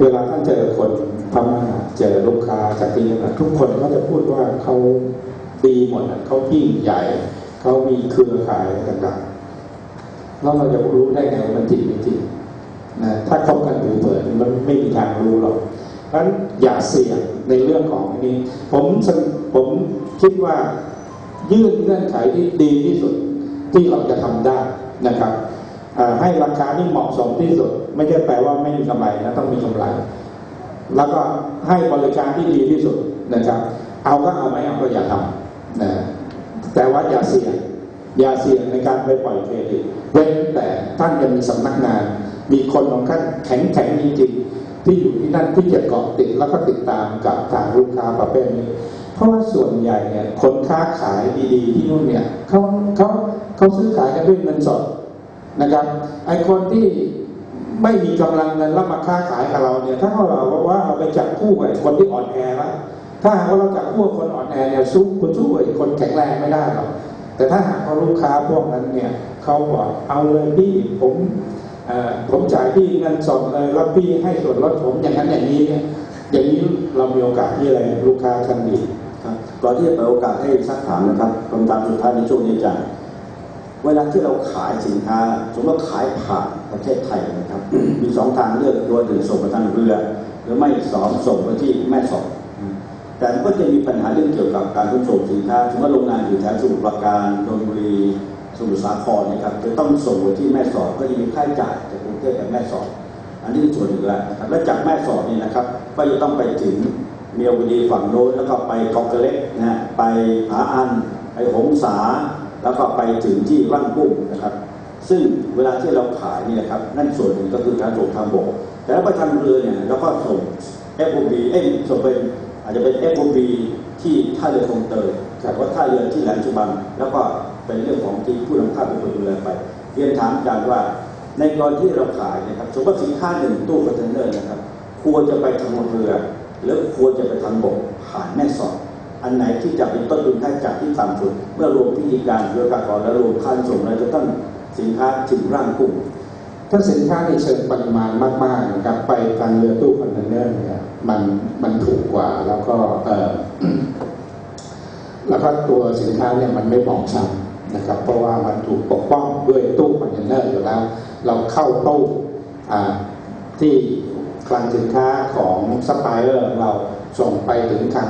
เวลาท่านเจอคนพม่าเจอลูกค้าจากที่นี่ทุกคนก็จะพูดว่าเขาดีหมดเขายิ่งใหญ่เขามีเครือข่ายต่างๆแล้วเราจะรู้ได้ไงว่ามันจริงไม่จริงนะถ้าคบกันผิวเผินมันไม่มีทางรู้หรอกเพราะฉะนั้นอย่าเสี่ยงในเรื่องของนี้ ผมสนผมคิดว่ายื่นเงื่อนไขที่ดีที่สุดที่เราจะทำได้นะครับ ให้ราคาที่เหมาะสมที่สุด ไม่ใช่แปลว่าไม่มีกำไรนะต้องมีกำไร แล้วก็ให้บริการที่ดีที่สุดนะครับ เอาก็เอาไม่เอาก็อย่าทำนะแต่ว่าอย่าเสี่ยงอย่าเสี่ยงในการไปปล่อยเครดิตเว้นแต่ท่านจะมีสำนักงาน มีคนของท่านแข็งแข็งจริงๆที่อยู่ที่นั่นที่จะเกาะติดแล้วก็ติดตามกับทางลูกค้าประเภทนี้เพราะว่าส่วนใหญ่เนี่ยคนค้าขายดีๆที่นู่นเนี่ยเขาเขาเขาซื้อขายกันด้วยเงินสด นะครับ ไอคนที่ไม่มีกำลังเงินรับมาค้าขายกับเราเนี่ยถ้าเราบอกว่าเราไปจับคู่กับคนที่อ่อนแอแล้วถ้าหากว่าเราจับคู่คนอ่อนแอเนี่ยสู้คุณสู้กับคนแข็งแรงไม่ได้หรอกแต่ถ้าหากว่าลูกค้าพวกนั้นเนี่ยเขาบอกเอาเลยพี่ผมผมจ่ายพี่เงินสดเลยแล้วพี่ให้ส่วนลดผมอย่างนั้นอย่างนี้เนี่ยอย่างนี้เรามีโอกาสที่อะไรลูกค้าท่านดีครับก่อนที่จะเปิดโอกาสให้ซักถามนะครับคำถามสุดท้ายในช่วงนี้จารย์ เวลาที่เราขายสินค้า สมมติว่าขายผ่านประเทศไทยนะครับ มีสองทางเลือกโดยหนึ่งส่งไปทางเรือ หรือไม่สองส่งไปที่แม่สอดแต่ก็จะมีปัญหาเรื่องเกี่ยวกับการขนส่งสินค้าสมมติว่าโรงงานอยู่แถวสมุทรปราการนนทบุรีสมุทรสาครนะครับจะต้องส่งไปที่แม่สอดก็จะมีค่าใช้จ่ายจากกรุงเทพไปแม่สอดอันนี้เป็นส่วนหนึ่งแล้วนะครับและจากแม่สอดนี่นะครับ ก็จะต้องไปถึงเมียวดีฝั่งโน้นแล้วก็ไปกอกระเล็กนะฮะไปผาอันไปหงสา แล้วก็ไปถึงที่ร่างกุ้งนะครับ ซึ่งเวลาที่เราขายนี่นะครับ นั่นส่วนหนึ่งก็คือการส่งทางบก แต่ถ้าไปทางเรือเนี่ยเราก็ส่ง FOB เอ้ยส่งเป็นอาจจะเป็น FOB ที่ท่าเรือคลองเตยแต่ว่าท่าเรือที่แหลมฉบังแล้วก็เป็นเรื่องของที่ผู้นำเข้าเป็นคนดูแลไปเรียนถามอาจารย์ว่าในกรณีที่เราขายนะครับสมมติว่าสินค้าหนึ่งตู้คอนเทนเนอร์นะครับ ควรจะไปทางเรือ หรือควรจะไปทางบกผ่านแม่สอด อันไหนที่จะเป็นต้นทุนค่าใช้จ่ายที่ต่ำสุด เมื่อรวมพิธีการเรือการก่อนและรวมค่าส่งเราจะต้องสินค้าถึงร่างกุ้งถ้าสินค้าในเชิงปริมาณมากๆนะครับไปทางเรือตู้คอนเทนเนอร์เนี่ยมันมันถูกกว่าแล้วก็เออแล้วก็ตัวสินค้าเนี่ยมันไม่บอบช้ำนะครับ เพราะว่ามันถูกปกป้องด้วยตู้คอนเทนเนอร์อยู่แล้ว เราเข้าตู้ที่คลังสินค้าของซัพพลายเออร์เราส่งไปถึงคลัง